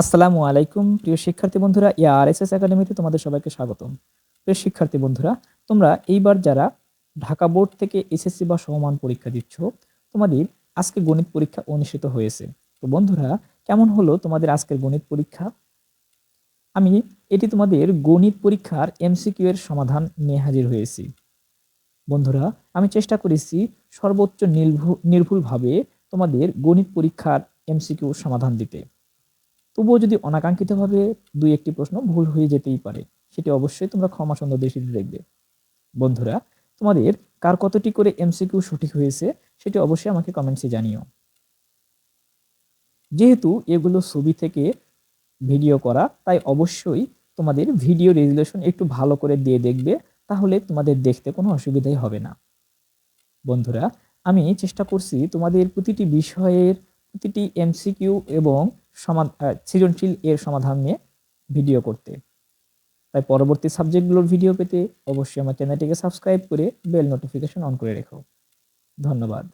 আসসালামু আলাইকুম, প্রিয় শিক্ষার্থী বন্ধুরা ইয়া আর এস এস একাডেমিতে তোমাদের সবাইকে স্বাগতম। প্রিয় শিক্ষার্থী বন্ধুরা, তোমরা এইবার যারা ঢাকা বোর্ড থেকে এসএসসি বা সমমান পরীক্ষা দিচ্ছ, তোমাদের আজকে গণিত পরীক্ষা অনুষ্ঠিত হয়েছে। তো বন্ধুরা, কেমন হলো তোমাদের আজকের গণিত পরীক্ষা? আমি এটি তোমাদের গণিত পরীক্ষার এমসিকিউ এর সমাধান নিয়ে হাজির হয়েছি। বন্ধুরা, আমি চেষ্টা করেছি সর্বোচ্চ নির্ভুল নির্ভুলভাবে তোমাদের গণিত পরীক্ষার এমসিকিউ সমাধান দিতে। তবুও যদি অনাকাঙ্ক্ষিতভাবে দুই একটি প্রশ্ন ভুল হয়ে যেতেই পারে, সেটি অবশ্যই তোমরা ক্ষমা সুন্দর দৃষ্টিতে দেখবে। বন্ধুরা, তোমাদের কার কতটি করে এমসিকিউ সঠিক হয়েছে সেটি অবশ্যই আমাকে কমেন্টসে জানিও। যেহেতু এগুলো ছবি থেকে ভিডিও করা, তাই অবশ্যই তোমাদের ভিডিও রেজুলেশন একটু ভালো করে দিয়ে দেখবে, তাহলে তোমাদের দেখতে কোনো অসুবিধাই হবে না। বন্ধুরা, আমি চেষ্টা করছি তোমাদের প্রতিটি বিষয়ের, প্রতিটি এমসিকিউ এবং সৃজনশীল এর সমাধান নিয়ে ভিডিও করতে। তাই পরবর্তী সাবজেক্টগুলোর ভিডিও পেতে অবশ্যই আমার চ্যানেলটিকে সাবস্ক্রাইব করে বেল নোটিফিকেশন অন করে রেখো। ধন্যবাদ।